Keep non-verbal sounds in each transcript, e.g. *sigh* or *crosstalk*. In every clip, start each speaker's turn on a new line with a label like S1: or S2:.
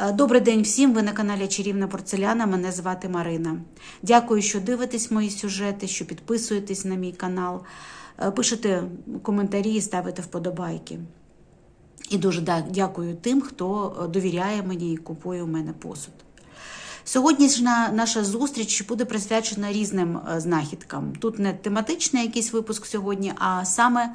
S1: Е, Добрий день всім! Ви на каналі Чарівна Порцеляна. Мене звати Марина. Дякую, що дивитесь мої сюжети, що підписуєтесь на мій канал, е, пишете коментарі і ставите вподобайки. І дуже дякую тим, хто е, довіряє мені і купує у мене посуд. Сьогоднішня наша зустріч буде присвячена різним знахідкам. Тут не тематичний якийсь випуск сьогодні, а саме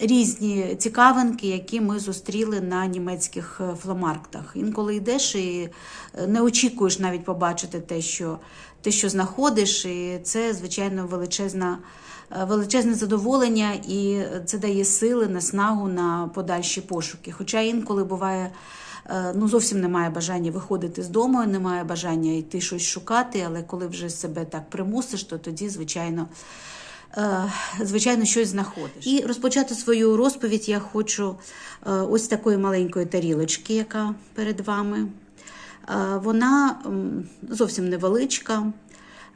S1: різні цікавинки, які ми зустріли на німецьких е, фломарктах. Інколи йдеш і е, не очікуєш навіть побачити те, що, те, що знаходиш, і це, звичайно, величезна. е, Величезне задоволення, і це дає сили, наснагу на подальші пошуки. Хоча інколи буває ну, зовсім немає бажання виходити з дому, немає бажання йти щось шукати, але коли вже себе так примусиш, то тоді, звичайно, звичайно, щось знаходиш. І розпочати свою розповідь я хочу е, ось такої маленької тарілочки, яка перед вами. Е, Вона зовсім невеличка,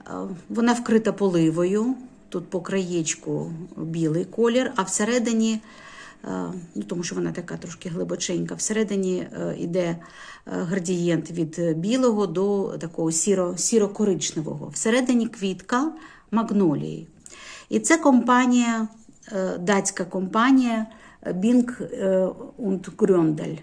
S1: е, вона вкрита поливою. Тут по краєчку білий колір, а всередині, е, ну, тому що вона така трошки глибоченька, всередині е, йде е, градієнт від білого до такого сіро-коричневого. Всередині квітка магнолії. І це компанія, е, датська компанія Bing und Gröndel.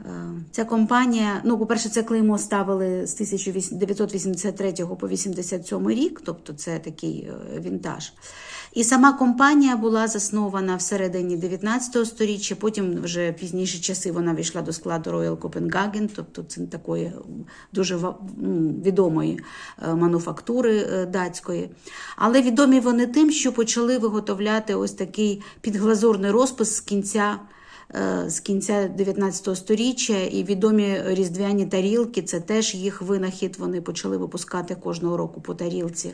S1: Е, Ця компанія, ну, по-перше, це клеймо ставили з 1983 по 87 рік, тобто це такий е, вінтаж. І сама компанія була заснована всередині 19 століття, потім вже пізніші часи вона війшла до складу Royal Copenhagen, тобто це такої дуже відомої е, мануфактури датської. Але відомі вони тим, що почали виготовляти ось такий підглазурний розпис з кінця з кінця 19 століття, і відомі різдвяні тарілки це теж їх винахід. Вони почали випускати кожного року по тарілці.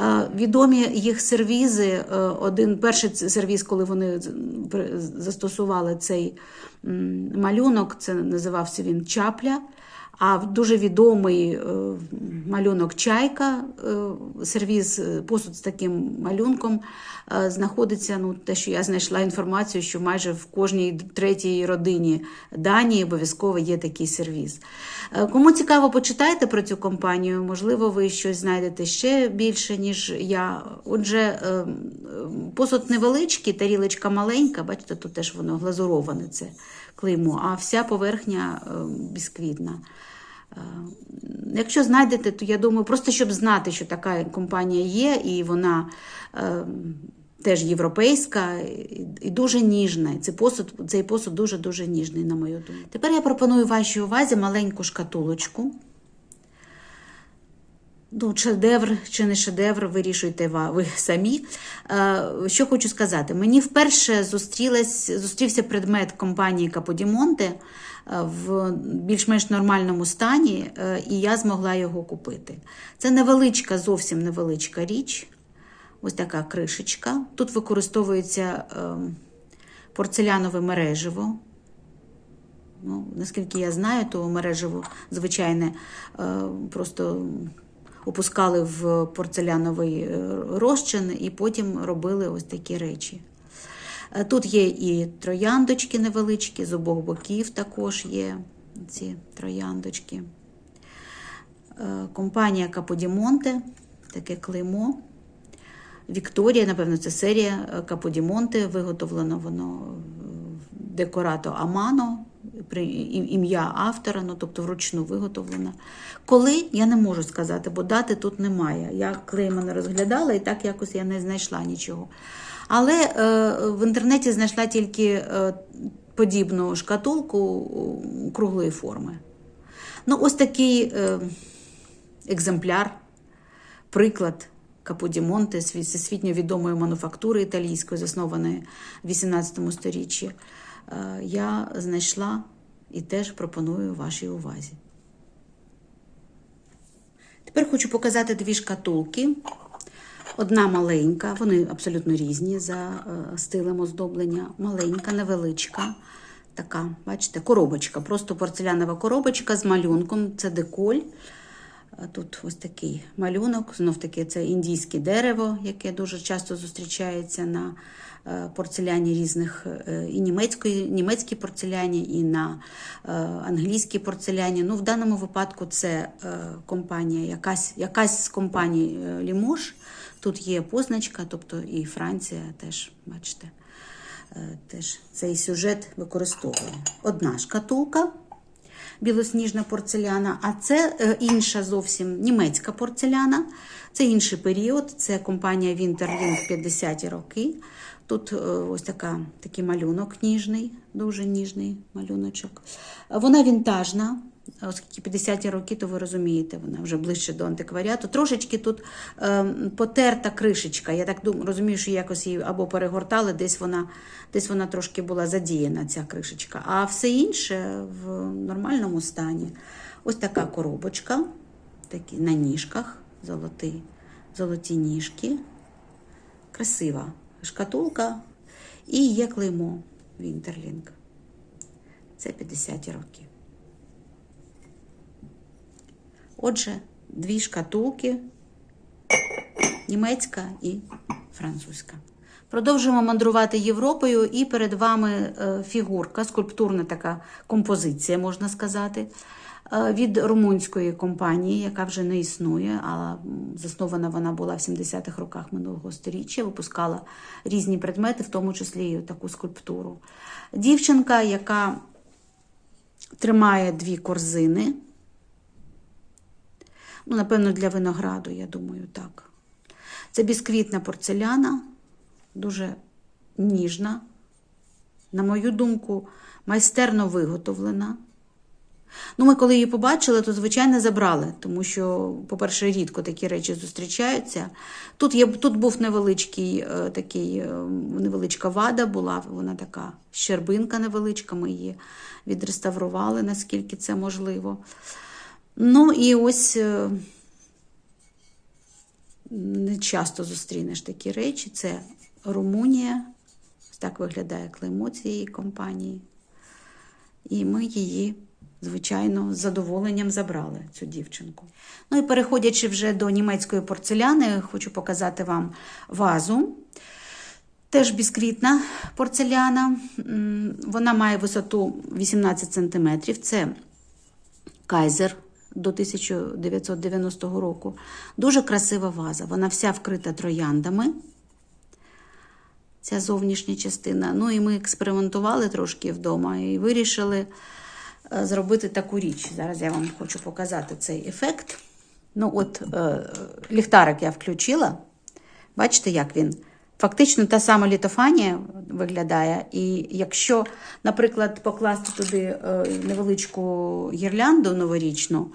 S1: Е, Відомі їх сервізи. е, Один перший сервіз, коли вони застосували цей малюнок, це називався він Чапля. А дуже відомий е, малюнок Чайка, е, сервіз, е, посуд з таким малюнком, знаходиться, ну, те, що я знайшла інформацію, що майже в кожній третій родині Данії обов'язково є такий сервіз. Кому цікаво, почитайте про цю компанію, можливо, ви щось знайдете ще більше, ніж я. Отже, посуд невеличкий, тарілочка маленька, бачите, тут теж воно глазуроване це клеймо, а вся поверхня бісквітна. Е, Якщо знайдете, то я думаю, просто щоб знати, що така компанія є, і вона е, теж європейська і, дуже ніжна. Цей посуд, цей посуд дуже-дуже ніжний, на мою думку. Тепер я пропоную вашій увазі маленьку шкатулочку. Ну, шедевр чи не шедевр, вирішуйте ви самі. Е, Що хочу сказати, мені вперше зустрівся предмет компанії Каподімонте е, в більш-менш нормальному стані, е, і я змогла його купити. Це невеличка, зовсім невеличка річ. Ось така кришечка. Тут використовується е, порцелянове мереживо. Ну, наскільки я знаю, то мережево звичайне просто опускали в порцеляновий е, розчин і потім робили ось такі речі. Е, Тут є і трояндочки невеличкі, з обох боків також є ці трояндочки. Е, Компанія Каподімонте, таке клеймо. Вікторія, напевно, це серія Каподімонте, виготовлено воно декорато Амано, ім'я автора, ну, тобто вручну виготовлено. Коли, я не можу сказати, бо дати тут немає. Я клейма не розглядала і так якось я не знайшла нічого. Але е, в інтернеті знайшла тільки е, подібну шкатулку круглої форми. Ну, ось такий е, екземпляр, приклад Каподімонте, сві- всесвітньо відомої мануфактури італійської, заснованої в 18 сторіччі, е, я знайшла і теж пропоную вашій увазі. Тепер хочу показати дві шкатулки. Одна маленька, вони абсолютно різні за е, стилем оздоблення. Маленька, невеличка. Така, бачите, коробочка, просто порцелянова коробочка з малюнком. Це деколь. Тут ось такий малюнок. Знов таки це індійське дерево, яке дуже часто зустрічається на е, порцеляні різних е, і німецької, німецькій порцеляні, і на е, англійській порцеляні. Ну, в даному випадку це компанія, якась, якась з компаній Лімош. Тут є позначка, тобто і Франція теж, бачите, теж цей сюжет використовує. Одна шкатулка білосніжна порцеляна, а це е, інша зовсім німецька порцеляна. Це інший період, це компанія Winterling 50-ті роки. Тут е, ось така, такий малюнок ніжний, дуже ніжний малюночок. Вона вінтажна. Оскільки 50-ті роки, то ви розумієте, вона вже ближче до антикваріату. Трошечки тут е, потерта кришечка. Я так думаю, розумію, що якось її або перегортали, десь вона, десь вона трошки була задіяна, ця кришечка. А все інше в нормальному стані. Ось така коробочка, такі, на ніжках, золоті, золоті ніжки. Красива шкатулка. І є клеймо Вінтерлінг. Це 50-ті роки. Отже, дві шкатулки німецька і французька. Продовжуємо мандрувати Європою, і перед вами е, фігурка, скульптурна така композиція, можна сказати, е, від румунської компанії, яка вже не існує, але заснована вона була в 70-х роках минулого століття, випускала різні предмети, в тому числі і таку скульптуру. Дівчинка, яка тримає дві корзини. Ну, напевно, для винограду, я думаю, так. Це бісквітна порцеляна, дуже ніжна. На мою думку, майстерно виготовлена. Ну, ми коли її побачили, то, звичайно, забрали, тому що, по-перше, рідко такі речі зустрічаються. Тут, є, тут був невеличкий, е, такий, е, невеличка вада була, вона така щербинка невеличка, ми її відреставрували, наскільки це можливо. Ну і ось е, не часто зустрінеш такі речі. Це Румунія. Так виглядає клеймо цієї компанії. І ми її, звичайно, з задоволенням забрали, цю дівчинку. Ну і переходячи вже до німецької порцеляни, хочу показати вам вазу. Теж бісквітна порцеляна. Вона має висоту 18 см. Це Кайзер до 1990 року. Дуже красива ваза. Вона вся вкрита трояндами. Ця зовнішня частина. Ну і ми експериментували трошки вдома і вирішили е, зробити таку річ. Зараз я вам хочу показати цей ефект. Ну, от е, ліхтарик я включила. Бачите, як він? Фактично та сама літофанія виглядає. І якщо, наприклад, покласти туди е, невеличку гірлянду новорічну,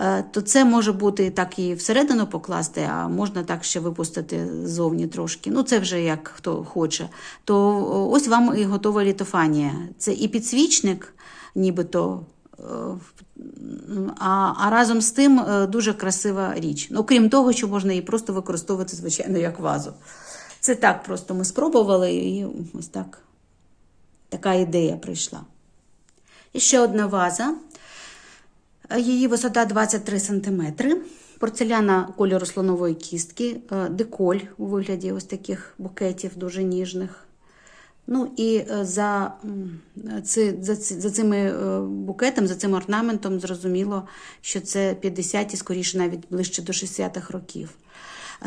S1: е, то це може бути так і всередину покласти, а можна так ще випустити ззовні трошки. Ну, це вже як хто хоче. То ось вам і готова літофанія. Це і підсвічник, нібито. е, А, а разом з тим дуже красива річ. Ну, крім того, що можна її просто використовувати, звичайно, як вазу. Це так просто ми спробували, і ось так така ідея прийшла. І ще одна ваза. Її висота 23 см. Порцеляна кольору слонової кістки, е, деколь у вигляді ось таких букетів дуже ніжних. Ну і е, за, ці, за, за цими е, букетом, за цим орнаментом зрозуміло, що це 50-ті, скоріше навіть ближче до 60-х років.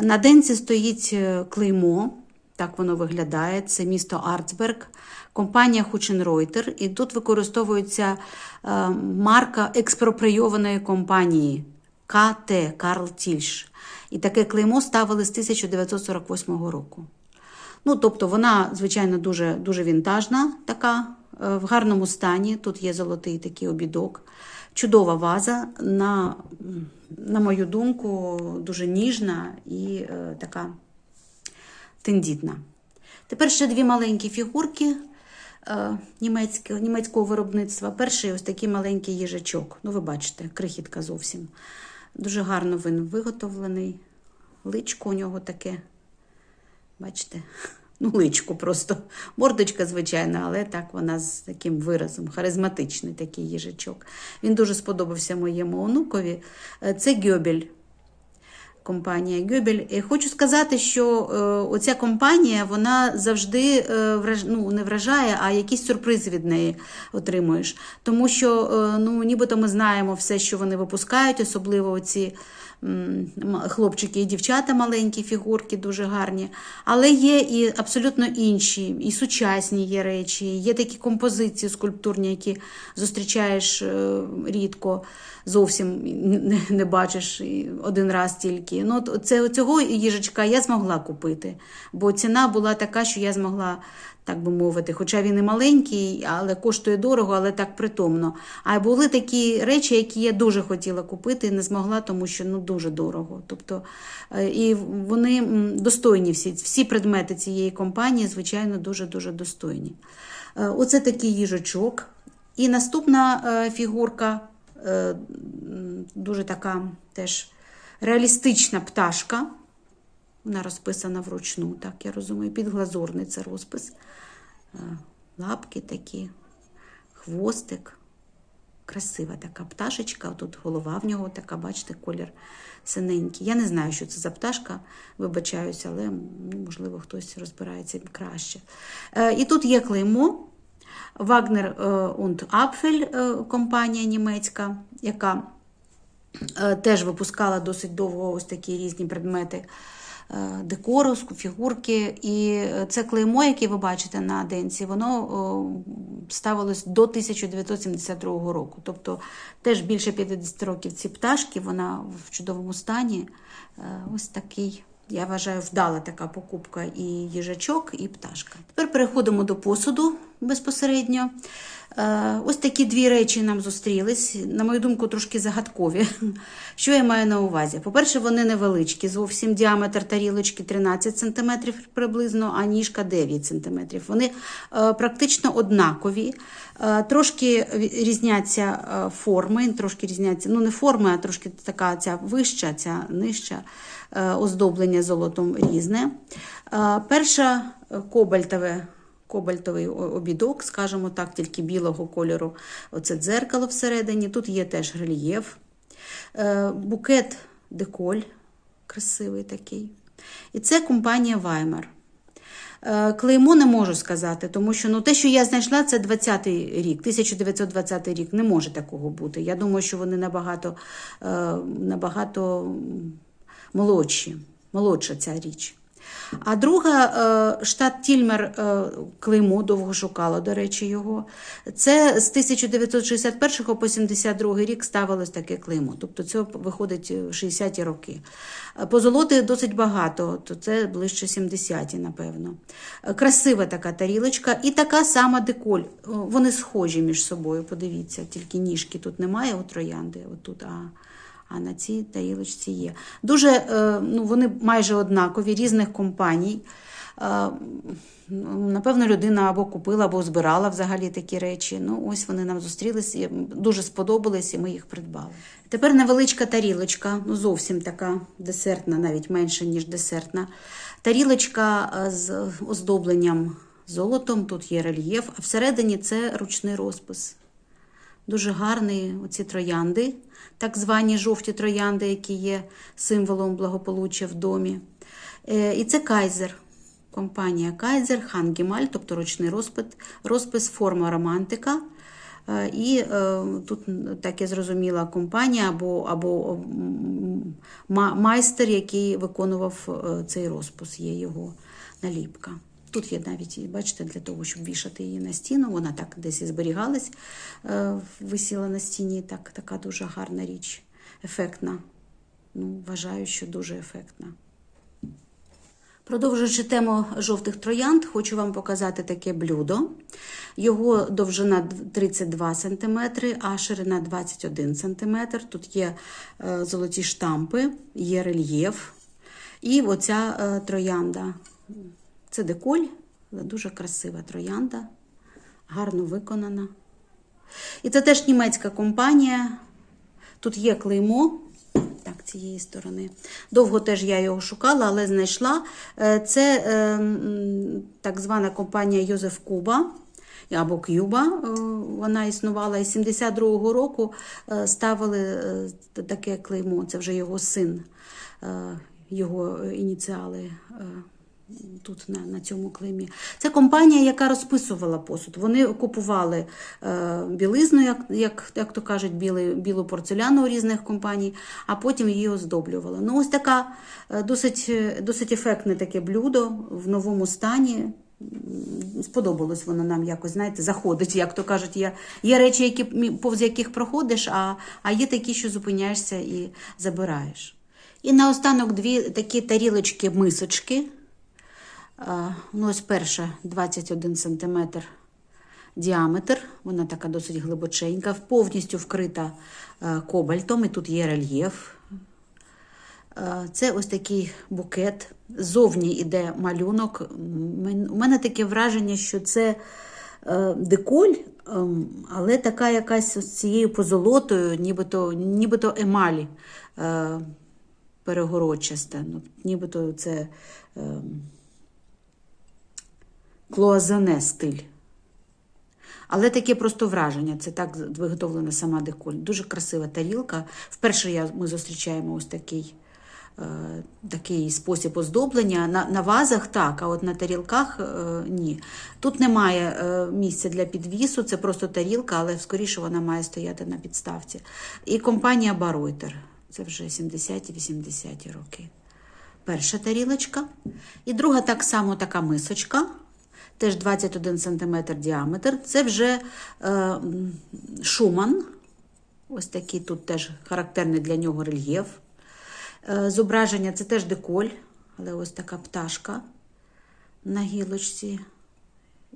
S1: На денці стоїть е, клеймо, так воно виглядає. Це місто Арцберг, компанія Хученройтер. І тут використовується е, марка експроприйованої компанії КТ Карл Тільш. І таке клеймо ставили з 1948 року. Ну, тобто вона, звичайно, дуже, дуже вінтажна, така, в гарному стані. Тут є золотий такий обідок. Чудова ваза, на, на мою думку, дуже ніжна і е, така тендітна. Тепер ще дві маленькі фігурки е, німецького, німецького виробництва. Перший ось такий маленький їжачок. Ну, ви бачите, крихітка зовсім. Дуже гарно він виготовлений. Личко у нього таке. Бачите, Ну, личку просто. Мордочка, звичайна, але так вона з таким виразом, харизматичний такий їжачок. Він дуже сподобався моєму онукові. Е, Це Гьобель. Компанія Гьобель. І хочу сказати, що е, оця компанія вона завжди е, враж... ну, не вражає, а якісь сюрпризи від неї отримуєш. Тому що е, ну, нібито ми знаємо все, що вони випускають, особливо ці хлопчики і дівчата маленькі, фігурки дуже гарні. Але є і абсолютно інші, і сучасні є речі, є такі композиції скульптурні, які зустрічаєш е, рідко, зовсім не, бачиш один раз тільки. Ну, це, цього їжачка я змогла купити, бо ціна була така, що я змогла. Так би мовити, хоча він і маленький, але коштує дорого, але так притомно. А були такі речі, які я дуже хотіла купити і не змогла, тому що ну дуже дорого. Тобто, е, і вони достойні всі, всі предмети цієї компанії, звичайно, дуже дуже достойні. Е, Оце такий їжачок. І наступна е, фігурка дуже така теж реалістична пташка. Вона розписана вручну, так я розумію. Підглазурний це розпис. Е, Лапки такі, хвостик. Красива така пташечка. Тут голова в нього така, бачите, колір синенький. Я не знаю, що це за пташка, вибачаюся, але можливо хтось розбирається краще. Е, І тут є клеймо. Wagner е, und Apfel, е, компанія німецька, яка е, теж випускала досить довго ось такі різні предмети декору, фігурки. І це клеймо, яке ви бачите на денці, воно ставилось до 1972 року. Тобто теж більше 50 років ці пташки, вона в чудовому стані. Ось такий. Я вважаю, вдала така покупка і їжачок, і пташка. Тепер переходимо до посуду безпосередньо. Е, Ось такі дві речі нам зустрілись. На мою думку, трошки загадкові. *laughs* Що я маю на увазі? По-перше, вони невеличкі, зовсім діаметр тарілочки 13 см приблизно, а ніжка 9 см. Вони е, практично однакові. Е, Трошки різняться форми, трошки різняться, ну не форми, а трошки така ця вища, ця нижча оздоблення золотом різне. Перша кобальтове кобальтовий обідок, скажімо так, тільки білого кольору. Оце дзеркало всередині. Тут є теж рельєф. Е, Букет деколь, красивий такий. І це компанія Weimar. Е, Клеймо не можу сказати, тому що ну, те, що я знайшла, це 20-й рік, 1920 рік. Не може такого бути. Я думаю, що вони набагато, е, набагато молодші, молодша ця річ. А друга е, штат Тільмер е, клеймо довго шукала, до речі, його. Це з 1961 по 72 рік ставилось таке клеймо. Тобто це виходить в 60-ті роки. Е, Позолоти досить багато, то це ближче 70-ті, напевно. Красива така тарілочка і така сама деколь. Вони схожі між собою, подивіться, тільки ніжки тут немає у троянди, отут, а а на цій тарілочці є. Дуже, е, ну, вони майже однакові, різних компаній. Е, Напевно, людина або купила, або збирала взагалі такі речі. Ну, ось вони нам зустрілись, дуже сподобались, і ми їх придбали. Тепер невеличка тарілочка, ну зовсім така десертна, навіть менша, ніж десертна. Тарілочка е, з оздобленням золотом, тут є рельєф, а всередині це ручний розпис. Дуже гарні оці троянди, так звані жовті троянди, які є символом благополуччя в домі. Е, І це Кайзер. Компанія Кайзер, Хангімаль, тобто ручний розпис, розпис форма романтика. Е, І е, тут, так я зрозуміла, компанія або, або майстер, який виконував цей розпис, є його наліпка. Тут є навіть, бачите, для того, щоб вішати її на стіну. Вона так десь і зберігалась, е, висіла на стіні. Так, така дуже гарна річ, ефектна. Ну, вважаю, що дуже ефектна. Продовжуючи тему жовтих троянд, хочу вам показати таке блюдо. Його довжина 32 см, а ширина 21 см. Тут є е, золоті штампи, є рельєф. І оця е, троянда. Це деколь, дуже красива троянда, гарно виконана. І це теж німецька компанія. Тут є клеймо. Так, цієї сторони. Довго теж я його шукала, але знайшла. Е, Це е, так звана компанія Йозеф Куба. Або Кюба, е, вона існувала із 72-го року ставили таке клеймо, це вже його син, його ініціали тут на, на цьому клеймі. Це компанія, яка розписувала посуд. Вони купували е, білизну, як, як, як то кажуть, біли, білу порцеляну у різних компаній, а потім її оздоблювали. Ну, ось така е, досить, е, досить ефектне таке блюдо в новому стані. Сподобалось воно нам якось, знаєте, заходить, як то кажуть, є, є речі, які, повз яких проходиш, а, а є такі, що зупиняєшся і забираєш. І наостанок дві такі тарілочки-мисочки. Ну, ось перша 21 см діаметр, вона така досить глибоченька, повністю вкрита е, кобальтом, і тут є рельєф. Е, Це ось такий букет. Зовні йде малюнок. У мене таке враження, що це е, деколь, ем, але така якась з цією позолотою, нібито, нібито емаль е, перегородчаста. Ну, нібито це ем, клоазане стиль. Але таке просто враження. Це так виготовлена сама деколь. Дуже красива тарілка. Вперше я, ми зустрічаємо ось такий, е, такий спосіб оздоблення. На, на вазах так, а от на тарілках е, ні. Тут немає е, місця для підвісу, це просто тарілка, але скоріше вона має стояти на підставці. І компанія Баройтер. Це вже 70-80 роки. Перша тарілочка. І друга так само така мисочка. Теж 21 см діаметр. Це вже е, шуман. Ось такий тут теж характерний для нього рельєф. Е, зображення це теж деколь, але ось така пташка на гілочці.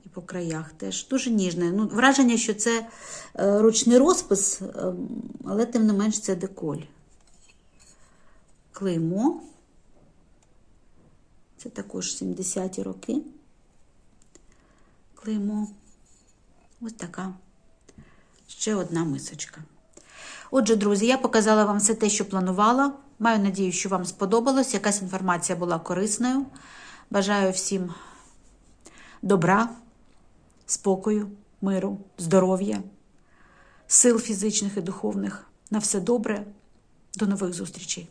S1: І по краях теж дуже ніжне. Ну, враження, що це е, ручний розпис, е, але тим не менш це деколь. Клеймо. Це також 70-ті роки. Клеймо. Ось така ще одна мисочка. Отже, друзі, я показала вам все те, що планувала. Маю надію, що вам сподобалось. Якась інформація була корисною. Бажаю всім добра, спокою, миру, здоров'я, сил фізичних і духовних. На все добре. До нових зустрічей!